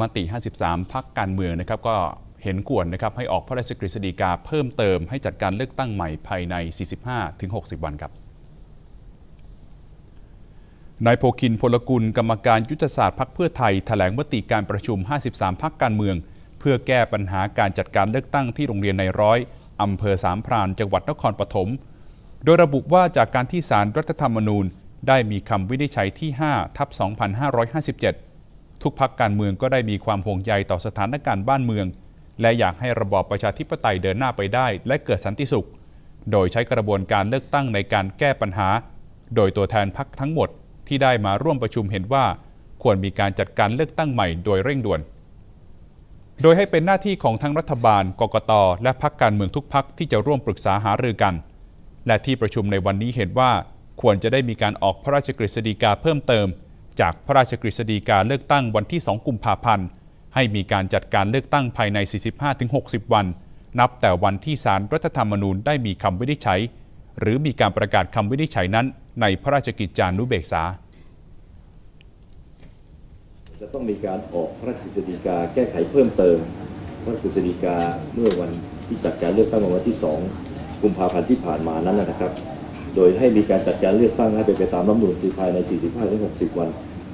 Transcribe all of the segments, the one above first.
มติ 53 พักการเมืองนะครับก็เห็นควรนะครับให้ออกพระราชกฤษฎีกาเพิ่มเติมให้จัดการเลือกตั้งใหม่ภายใน 45-60 วันครับนายโพคินพลกุลกรรมการยุทธศาสตร์พักเพื่อไทยแถลงมติการประชุม 53 พักการเมือง เพื่อแก้ปัญหาการจัดการเลือกตั้งที่โรงเรียนในร้อยอำเภอสามพรานจังหวัดนครปฐมโดยระบุว่าจากการที่ศารรัฐธรรมนูญ ได้มีคำวินิจฉัยที่ 5 ทับ 2557 ทุกพักการเมืองก็ได้มีความห่วงใยต่อสถานการณ์บ้านเมือง และอยากให้ระบอบประชาธิปไตยเดินหน้าไปได้ และเกิดสันติสุข โดยใช้กระบวนการเลือกตั้งในการแก้ปัญหา โดยตัวแทนพักทั้งหมดที่ได้มาร่วมประชุมเห็นว่า ควรมีการจัดการเลือกตั้งใหม่โดยเร่งด่วน โดยให้เป็นหน้าที่ของทั้งรัฐบาล กกต และพักการเมืองทุกพักที่จะร่วมปรึกษาหารือกัน และที่ประชุมในวันนี้เห็นว่า ควรจะได้มีการออกพระราชกฤษฎีกาเพิ่มเติม จากพระราชกฤษฎีกาเลือกตั้งวันที่ 2 กุมภาพันธ์ ให้มีการจัดการเลือกตั้งภายใน 45-60 วัน นับแต่วันที่ศาลรรัฐธรรมนูญได้มีคำวินิจฉัย หรือมีการประกาศคำวินิจฉัยนั้นในพระราชกิจจานุเบกษา จะต้องมีการออกพระราชกฤษฎีกาแก้ไขเพิ่มเติม พระราชกฤษฎีกาเมื่อวันที่จัดการเลือกตั้งวันที่ 2 กุมภาพันธ์ที่ผ่านมานั้นนะครับ โดยให้มีการจัดการเลือกตั้งให้เป็นไปตามรัฐมนูญคือภายใน 45-60 วัน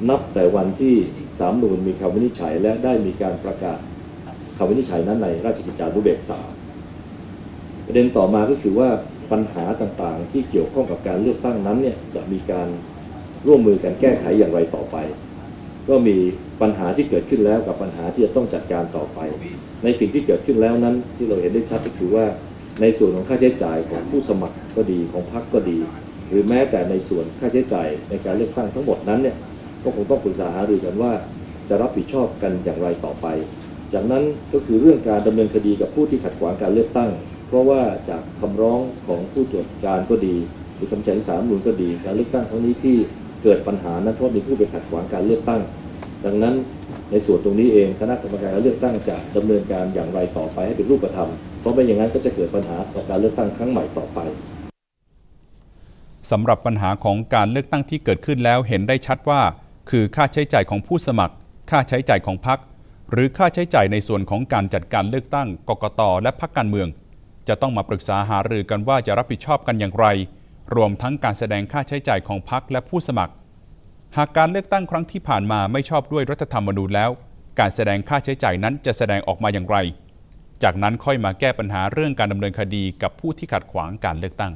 นับแต่วันที่สามนูญมีคำวินิจฉัย และได้มีการประกาศคำวินิจฉัยนั้นในราชกิจจานุเบกษา ประเด็นต่อมาก็คือว่าปัญหาต่างๆ ที่เกี่ยวข้องกับการเลือกตั้งนั้นเนี่ยจะมีการร่วมมือกันแก้ไขอย่างไรต่อไป ก็มีปัญหาที่เกิดขึ้นแล้วกับปัญหาที่จะต้องจัดการต่อไป ในสิ่งที่เกิดขึ้นแล้วนั้นที่เราเห็นได้ชัดก็คือว่าในส่วนของค่าใช้จ่ายของผู้สมัครก็ดีของพรรคก็ดี หรือแม้แต่ในส่วนค่าใช้จ่ายในการเลือกตั้งทั้งหมดนั้นเนี่ย ก็คงต้องปรึกษาหารือกันว่าจะรับผิดชอบกันอย่างไรต่อไป จากนั้นก็คือเรื่องการดำเนินคดีกับผู้ที่ขัดขวางการเลือกตั้ง เพราะว่าจากคำร้องของผู้ตรวจการก็ดีหรือคำแจ้งสามนูนก็ดีการเลือกตั้งครั้งนี้ที่เกิดปัญหานั้นเพราะมีผู้ไปขัดขวางการเลือกตั้ง ดังนั้นในส่วนตรงนี้เองคณะกรรมการเลือกตั้งจะดำเนินการอย่างไรต่อไปให้เป็นรูปธรรม เพราะไม่อย่างนั้นก็จะเกิดปัญหาต่อการเลือกตั้งครั้งใหม่ต่อไปสำหรับปัญหาของการเลือกตั้งที่เกิดขึ้นแล้วเห็นได้ชัดว่า คือค่าใช้จ่ายของผู้สมัคร ค่าใช้จ่ายของพรรคหรือค่าใช้จ่ายในส่วนของการจัดการเลือกตั้งกกตและพรรคการเมือง จะต้องมาปรึกษาหารือกันว่าจะรับผิดชอบกันอย่างไร รวมทั้งการแสดงค่าใช้จ่ายของพรรคและผู้สมัคร หากการเลือกตั้งครั้งที่ผ่านมาไม่ชอบด้วยรัฐธรรมนูญแล้ว การแสดงค่าใช้จ่ายนั้นจะแสดงออกมาอย่างไร จากนั้นค่อยมาแก้ปัญหาเรื่องการดำเนินคดีกับผู้ที่ขัดขวางการเลือกตั้ง